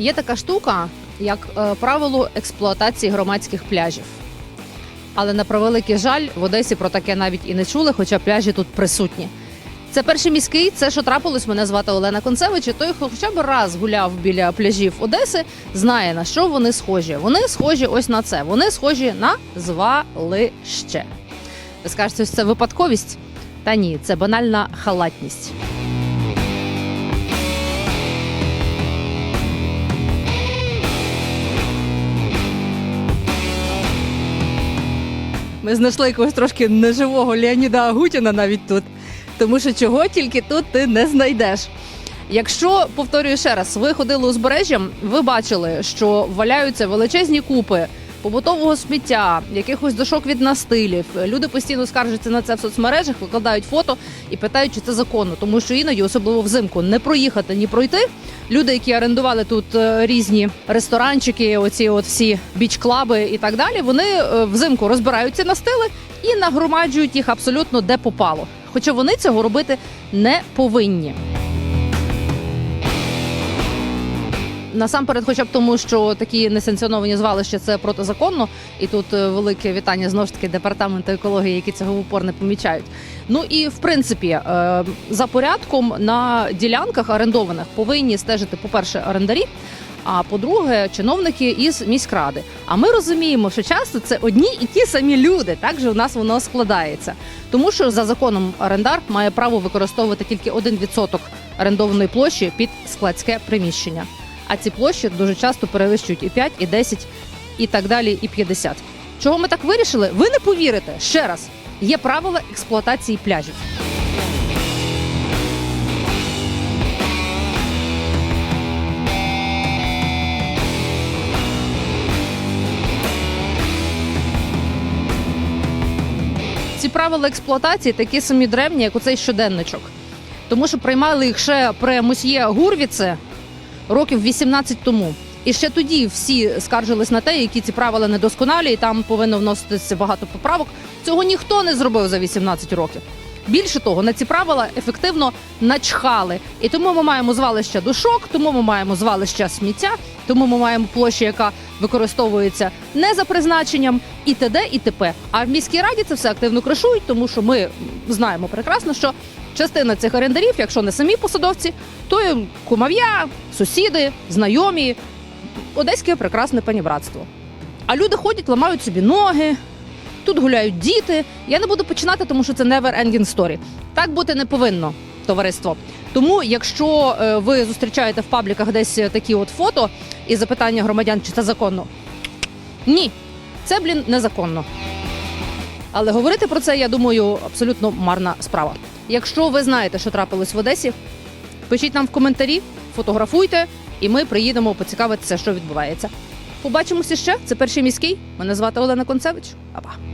Є така штука, як е, правило експлуатації громадських пляжів. Але на превеликий жаль, в Одесі про таке навіть і не чули, хоча пляжі тут присутні. Це перший міський. Це що трапилось. Мене звати Олена Концевич. І той, хоча б раз гуляв біля пляжів Одеси, знає на що вони схожі. Вони схожі ось на це. Вони схожі на звалище. Ви скажете, що це випадковість? Та ні, це банальна халатність. Ми знайшли якогось трошки неживого Леоніда Агутіна навіть тут. Тому що чого тільки тут ти не знайдеш. Якщо повторюю ще раз, ви ходили узбережжям, ви бачили, що валяються величезні купи побутового сміття, якихось дошок від настилів. Люди постійно скаржаться на це в соцмережах, викладають фото і питають, чи це законно, тому що іноді, особливо взимку, не проїхати, ні пройти. Люди, які орендували тут е, різні ресторанчики, оці от всі біч-клаби і так далі, вони е, взимку розбирають ці настили і нагромаджують їх абсолютно де попало. Хоча вони цього робити не повинні. Насамперед, хоча б тому, що такі несанкціоновані звалища це протизаконно, і тут е, велике вітання знову ж таки департаменту екології, які цього упор не помічають. Ну і в принципі, е, за порядком на ділянках орендованих повинні стежити, по-перше, орендарі. А по-друге, чиновники із міськради. А ми розуміємо, що часто це одні і ті самі люди. Так же у нас воно складається. Тому що за законом орендар має право використовувати тільки 1% орендованої площі під складське приміщення. А ці площі дуже часто перевищують і 5, і 10, і так далі, і 50. Чого ми так вирішили? Ви не повірите ще раз. Є правила експлуатації пляжів. Ці правила експлуатації такі самі древні, як оцей щоденничок. Тому що приймали їх ще при мусьє Гурвіце років 18 тому. І ще тоді всі скаржились на те, які ці правила недосконалі, і там повинно вноситися багато поправок. Цього ніхто не зробив за 18 років. Більше того, на ці правила ефективно начхали. І тому ми маємо звалище душок, тому ми маємо звалище сміття, тому ми маємо площу, яка використовується не за призначенням, і т.д. і т.п. А в міській раді це все активно кришують, тому що ми знаємо прекрасно, що частина цих орендарів, якщо не самі посадовці, то і кумов'я, сусіди, знайомі, одеське прекрасне панібратство. А люди ходять, ламають собі ноги. Тут гуляють діти. Я не буду починати, тому що це never ending story. Так бути не повинно, товариство. Тому, якщо е, ви зустрічаєте в пабліках десь такі от фото і запитання громадян, чи це законно, ні, це блін незаконно. Але говорити про це, я думаю, абсолютно марна справа. Якщо ви знаєте, що трапилось в Одесі, пишіть нам в коментарі, фотографуйте, і ми приїдемо поцікавитися, що відбувається. Побачимося ще. Це перший міський. Мене звати Олена Концевич. Па-па.